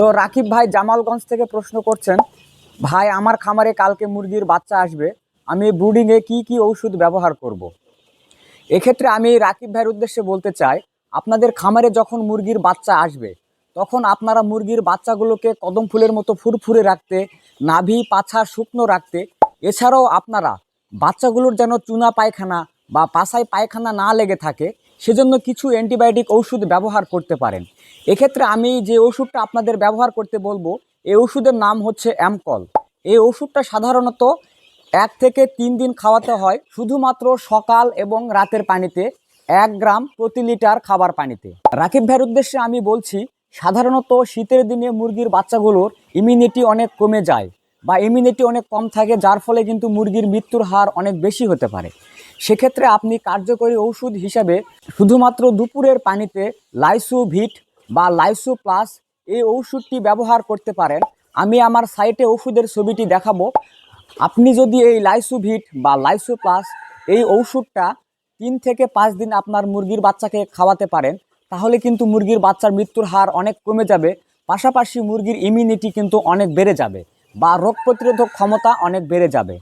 তো রাকিব ভাই জামালগঞ্জ থেকে প্রশ্ন করছেন, ভাই, আমার খামারে কালকে মুরগির বাচ্চা আসবে, আমি ব্রুডিংয়ে কি কি ওষুধ ব্যবহার করব। এক্ষেত্রে আমি রাকিব ভাইয়ের উদ্দেশ্যে বলতে চাই, আপনাদের খামারে যখন মুরগির বাচ্চা আসবে, তখন আপনারা মুরগির বাচ্চাগুলোকে কদম ফুলের মতো ফুরফুরে রাখতে, নাভি, পাছা, শুকনো রাখতে, এছাড়াও আপনারা বাচ্চাগুলোর যেন চুনা পায়খানা বা পাছায় পায়খানা না লেগে থাকে সেজন্য কিছু অ্যান্টিবায়োটিক ওষুধ ব্যবহার করতে পারেন। এক্ষেত্রে আমি যে ওষুধটা আপনাদের ব্যবহার করতে বলব, এই ওষুধের নাম হচ্ছে অ্যামকল। এই ওষুধটা সাধারণত এক থেকে তিন দিন খাওয়াতে হয়, শুধুমাত্র সকাল এবং রাতের পানিতে, এক গ্রাম প্রতি লিটার খাবার পানিতে। রাকিব ভাইয়ের উদ্দেশ্যে আমি বলছি, সাধারণত শীতের দিনে মুরগির বাচ্চাগুলোর ইমিউনিটি অনেক কমে যায় বা ইমিউনিটি অনেক কম থাকে, যার ফলে কিন্তু মুরগির মৃত্যুর হার অনেক বেশি হতে পারে। সেক্ষেত্রে আপনি কার্যকরী ওষুধ হিসাবে শুধুমাত্র দুপুরের পানিতে লাইসু ভিট বা লাইসু প্লাস এই ওষুধটি ব্যবহার করতে পারেন। আমি আমার সাইটে ওষুধের ছবিটি দেখাবো। আপনি যদি এই লাইসুভিট বা লাইসু প্লাস এই ওষুধটা তিন থেকে পাঁচ দিন আপনার মুরগির বাচ্চাকে খাওয়াতে পারেন, তাহলে কিন্তু মুরগির বাচ্চার মৃত্যুর হার অনেক কমে যাবে। পাশাপাশি মুরগির ইমিউনিটি কিন্তু অনেক বেড়ে যাবে বা রোগ প্রতিরোধক ক্ষমতা অনেক বেড়ে যাবে।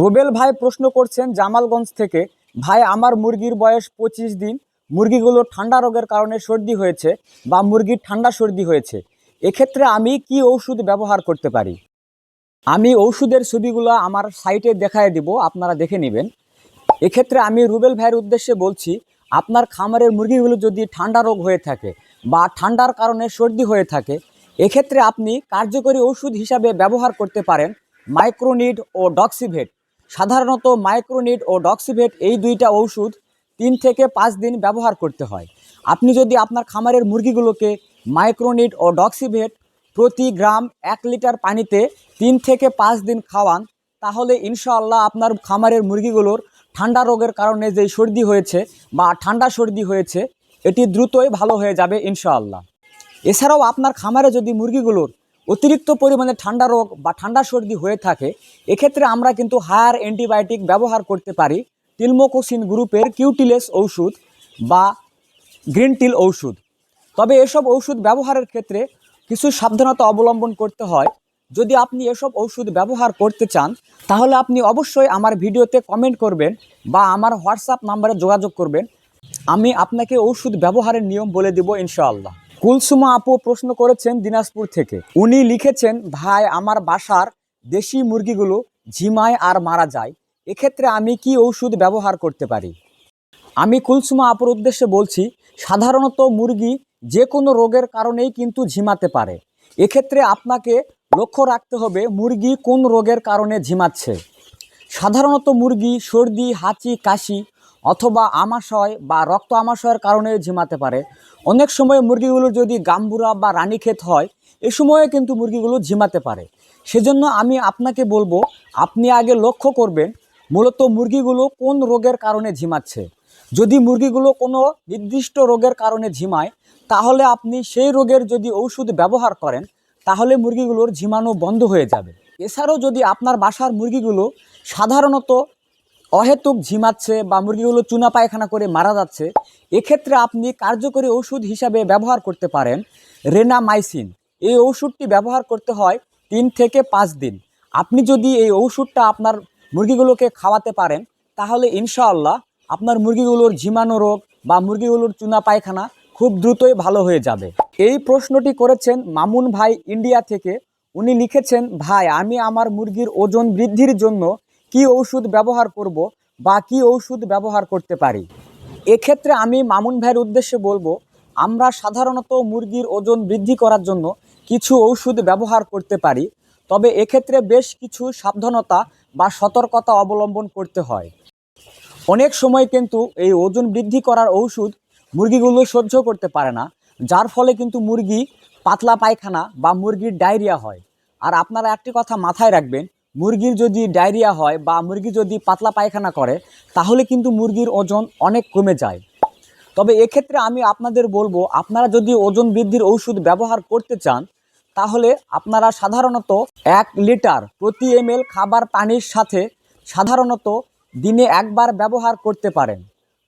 রুবেল ভাই প্রশ্ন করছেন, জামালগঞ্জ থেকে, ভাই, আমার মুরগির বয়স পঁচিশ দিন। মুরগিগুলো ঠান্ডা রোগের কারণে সর্দি হয়েছে বা মুরগির ঠান্ডা সর্দি হয়েছে। এক্ষেত্রে আমি কি ওষুধ ব্যবহার করতে পারি? আমি ওষুধের ছবিগুলো আমার সাইটে দেখায় দিব, আপনারা দেখে নেবেন। এক্ষেত্রে আমি রুবেল ভাইয়ের উদ্দেশ্যে বলছি, আপনার খামারের মুরগিগুলো যদি ঠান্ডা রোগ হয়ে থাকে বা ঠান্ডার কারণে সর্দি হয়ে থাকে, এক্ষেত্রে আপনি কার্যকরী ওষুধ হিসাবে ব্যবহার করতে পারেন মাইক্রোনিড ও ডক্সিভেট। সাধারণত মাইক্রোনিড ও ডক্সিভেট এই দুইটা ওষুধ তিন থেকে পাঁচ দিন ব্যবহার করতে হয়। আপনি যদি আপনার খামারের মুরগিগুলোকে মাইক্রোনিট ও ডক্সিভেট প্রতি গ্রাম এক লিটার পানিতে তিন থেকে পাঁচ দিন খাওয়ান, তাহলে ইনশাআল্লাহ আপনার খামারের মুরগিগুলোর ঠান্ডা রোগের কারণে যেই সর্দি হয়েছে বা ঠান্ডা সর্দি হয়েছে, এটি দ্রুতই ভালো হয়ে যাবে ইনশাআল্লাহ। এছাড়াও আপনার খামারে যদি মুরগিগুলোর অতিরিক্ত পরিমাণে ঠান্ডা রোগ বা ঠান্ডা সর্দি হয়ে থাকে, এক্ষেত্রে আমরা কিন্তু হায়ার অ্যান্টিবায়োটিক ব্যবহার করতে পারি। টিলমোকোসিন গ্রুপের কিউটিলেস ঔষধ বা গ্রিন টিল ঔষধ। তবে এসব ঔষধ ব্যবহারের ক্ষেত্রে কিছু সাবধানতা অবলম্বন করতে হয়। যদি আপনি এসব ঔষধ ব্যবহার করতে চান, তাহলে আপনি অবশ্যই আমার ভিডিওতে কমেন্ট করবেন বা আমার হোয়াটসঅ্যাপ নাম্বারে যোগাযোগ করবেন। আমি আপনাকে ওষুধ ব্যবহারের নিয়ম বলে দিব ইনশাআল্লাহ। কুলসুমা আপু প্রশ্ন করেছেন দিনাজপুর থেকে। উনি লিখেছেন, ভাই, আমার বাসার দেশি মুরগিগুলো ঝিমায় আর মারা যায়। এক্ষেত্রে আমি কি ওষুধ ব্যবহার করতে পারি? আমি কুলসুমা আপুর উদ্দেশ্যে বলছি, সাধারণত মুরগি যে কোনো রোগের কারণেই কিন্তু ঝিমাতে পারে। এক্ষেত্রে আপনাকে লক্ষ্য রাখতে হবে, মুরগি কোন রোগের কারণে ঝিমাচ্ছে। সাধারণত মুরগি সর্দি, হাঁচি, কাশি অথবা আমাশয় বা রক্ত আমাশয়ের কারণে ঝিমাতে পারে। অনেক সময় মুরগিগুলো যদি গাম্বুরা বা রানীক্ষেত হয়, এ সময়ে কিন্তু মুরগিগুলো ঝিমাতে পারে। সেজন্য আমি আপনাকে বলব, আপনি আগে লক্ষ্য করবেন মূলত মুরগিগুলো কোন রোগের কারণে ঝিমাচ্ছে। যদি মুরগিগুলো কোনো নির্দিষ্ট রোগের কারণে ঝিমায়, তাহলে আপনি সেই রোগের যদি ঔষধ ব্যবহার করেন, তাহলে মুরগিগুলোর ঝিমানো বন্ধ হয়ে যাবে। এছাড়াও যদি আপনার বাসার মুরগিগুলো সাধারণত অহেতুক ঝিমাচ্ছে বা মুরগিগুলো চুনা পায়খানা করে মারা যাচ্ছে, এক্ষেত্রে আপনি কার্যকরী ওষুধ হিসাবে ব্যবহার করতে পারেন রেনামাইসিন। এই ওষুধটি ব্যবহার করতে হয় তিন থেকে পাঁচ দিন। আপনি যদি এই ওষুধটা আপনার মুরগিগুলোকে খাওয়াতে পারেন, তাহলে ইনশাআল্লাহ আপনার মুরগিগুলোর ঝিমানো রোগ বা মুরগিগুলোর চুনা পায়খানা খুব দ্রুতই ভালো হয়ে যাবে। এই প্রশ্নটি করেছেন মামুন ভাই ইন্ডিয়া থেকে। উনি লিখেছেন, ভাই, আমি আমার মুরগির ওজন বৃদ্ধির জন্য কি ঔষধ ব্যবহার করব বা কি ঔষধ ব্যবহার করতে পারি? এক্ষেত্রে আমি মামুন ভাইয়ের উদ্দেশ্যে বলব, আমরা সাধারণত মুরগির ওজন বৃদ্ধি করার জন্য কিছু ঔষধ ব্যবহার করতে পারি, তবে এক্ষেত্রে বেশ কিছু সাবধানতা বা সতর্কতা অবলম্বন করতে হয়। অনেক সময় কিন্তু এই ওজন বৃদ্ধি করার ঔষধ মুরগিগুলো সহ্য করতে পারে না, যার ফলে কিন্তু মুরগি পাতলা পায়খানা বা মুরগির ডায়রিয়া হয়। আর আপনারা একটি কথা মাথায় রাখবেন মুরগির যদি ডায়রিয়া হয় বা মুরগি যদি পাতলা পায়খানা করে, তাহলে কিন্তু মুরগির ওজন অনেক কমে যায়। তবে এক্ষেত্রে আমি আপনাদের বলব, আপনারা যদি ওজন বৃদ্ধির ঔষধ ব্যবহার করতে চান, তাহলে আপনারা সাধারণত এক লিটার প্রতি এম খাবার পানির সাথে সাধারণত দিনে একবার ব্যবহার করতে পারেন।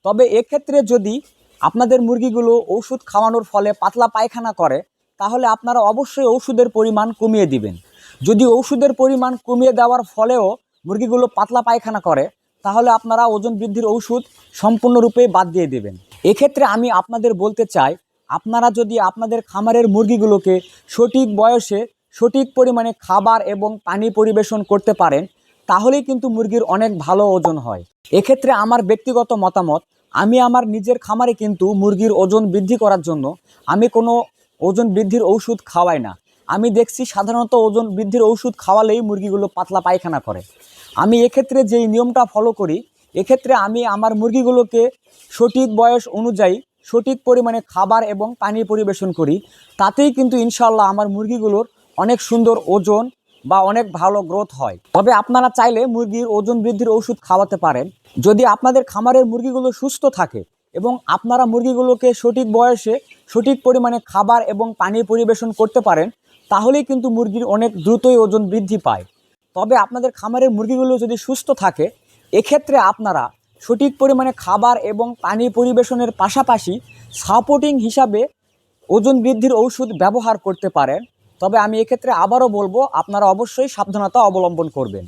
তবে এক্ষেত্রে যদি আপনাদের মুরগিগুলো ওষুধ খাওয়ানোর ফলে পাতলা পায়খানা করে, তাহলে আপনারা অবশ্যই ওষুধের পরিমাণ কমিয়ে দিবেন। যদি ওষুধের পরিমাণ কমিয়ে দেওয়ার ফলেও মুরগিগুলো পাতলা পায়খানা করে, তাহলে আপনারা ওজন বৃদ্ধির ওষুধ সম্পূর্ণরূপে বাদ দিয়ে দেবেন। এক্ষেত্রে আমি আপনাদের বলতে চাই, আপনারা যদি আপনাদের খামারের মুরগিগুলোকে সঠিক বয়সে সঠিক পরিমাণে খাবার এবং পানি পরিবেশন করতে পারেন, তাহলেই কিন্তু মুরগির অনেক ভালো ওজন হয়। এক্ষেত্রে আমার ব্যক্তিগত মতামত, আমি আমার নিজের খামারে কিন্তু মুরগির ওজন বৃদ্ধি করার জন্য আমি কোনো ওজন বৃদ্ধির ঔষধ খাওয়াই না। আমি দেখছি সাধারণত ওজন বৃদ্ধির ওষুধ খাওয়ালেই মুরগিগুলো পাতলা পায়খানা করে। আমি এক্ষেত্রে যেই নিয়মটা ফলো করি, এক্ষেত্রে আমি আমার মুরগিগুলোকে সঠিক বয়স অনুযায়ী সঠিক পরিমাণে খাবার এবং পানি পরিবেশন করি। তাতেই কিন্তু ইনশাল্লাহ আমার মুরগিগুলোর অনেক সুন্দর ওজন বা অনেক ভালো গ্রোথ হয়। তবে আপনারা চাইলে মুরগির ওজন বৃদ্ধির ওষুধ খাওয়াতে পারেন। যদি আপনাদের খামারের মুরগিগুলো সুস্থ থাকে এবং আপনারা মুরগিগুলোকে সঠিক বয়সে সঠিক পরিমাণে খাবার এবং পানি পরিবেশন করতে পারেন তাহলেই কিন্তু মুরগির অনেক দ্রুতই ওজন বৃদ্ধি পায়। তবে আপনাদের খামারের মুরগিগুলো যদি সুস্থ থাকে, এক্ষেত্রে আপনারা সঠিক পরিমাণে খাবার এবং পানি পরিবেশনের পাশাপাশি সাপোর্টিং হিসাবে ওজন বৃদ্ধির ঔষধ ব্যবহার করতে পারেন। তবে আমি এক্ষেত্রে আবারও বলব, আপনারা অবশ্যই সাবধানতা অবলম্বন করবেন।